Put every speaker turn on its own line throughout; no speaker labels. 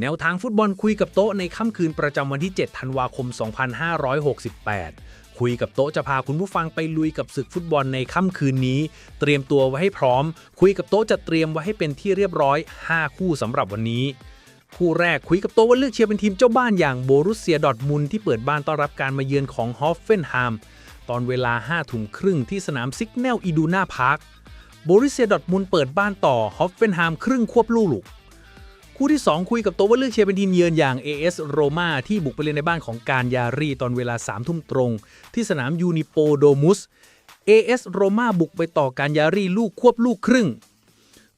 แนวทางฟุตบอลคุยกับโต๊ะในค่ำคืนประจำวันที่ 7 ธันวาคม 2568 คุยกับโต๊ะจะพาคุณผู้ฟังไปลุยกับศึกฟุตบอลในค่ำคืนนี้ เตรียมตัวไว้ให้พร้อม คุยกับโต๊ะจะเตรียมไว้ให้เป็นที่เรียบร้อย 5 คู่สำหรับวันนี้ คู่แรกคุยกับโต๊ะว่าเลือกเชียร์เป็นทีมเจ้าบ้านอย่างโบรุสเซียดอร์ทมุนที่เปิดบ้านต้อนรับการมาเยือนของฮอฟเฟนไฮม์ตอนเวลา5ทุ่มครึ่งที่สนามซิกเนลอีดูนาพาร์คโบริเซียดอร์ทมุนเปิดบ้านต่อฮอฟเฟนไฮม์ครึ่งควบลูกหลุก คู่ที่ 2 คุยกับโต๊ะว่าเลือกเชียร์เป็นทีมเยือนอย่าง AS โรมาที่บุกไปเล่นในบ้านของการยารีตอนเวลา3ทุ่มตรง ที่สนามยูนิโปโดมุส AS โรมาบุกไปต่อการยารีลูกควบลูกครึ่ง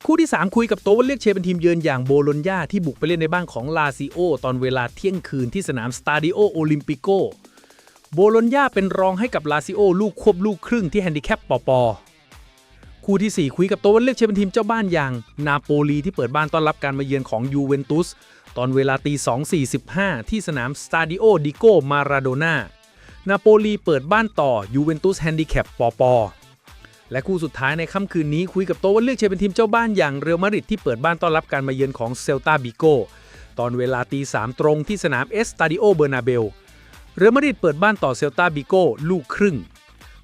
คู่ที่ 3 คุยกับโต๊ะว่าเลือกเชียร์เป็นทีมเยือนอย่างโบโลญญาที่บุกไปเล่นในบ้านของลาซิโอตอนเวลาเที่ยงคืนที่สนามสตาดิโอโอลิมปิโกโบโลญญาเป็นรองให้กับลาซิโอลูกควบลูกครึ่งที่แฮนดิแคปปอปอ คู่ทีสี่ 4 คุยกับโต๊ะว่าเลือกเชียร์เป็นทีมเจ้าบ้านอย่าง นาโปลีที่เปิดบ้านต้อนรับการมาเยือนของยูเวนตุสตอนเวลาตี 2.45 ที่สนามสตาดิโอดิโกมาราโดนานาโปลีเปิดบ้านต่อยูเวนตุสแฮนดิแคปปอปอและคู่สุดท้ายในค่ำคืนนี้คุยกับโต๊ะว่าเลือกเชียร์เป็นทีมเจ้าบ้านอย่างเรอัลมาดริดที่เปิดบ้านต้อนรับการมาเยือนของเซลตาบิโกตอนเวลาตี3ตรงที่สนามเอสตาดิโอเบอร์นาเบล เรอัลมาดริดเปิดบ้านต่อเซลตาบิโกลูกครึ่ง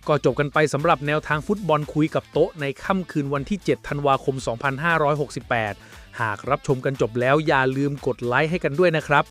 ก็จบกันไปสำหรับแนวทางฟุตบอลคุยกับโต๊ะในค่ำคืนวันที่ 7 ธันวาคม 2568 หากรับชมกันจบแล้วอย่าลืมกดไลค์ให้กันด้วยนะครับ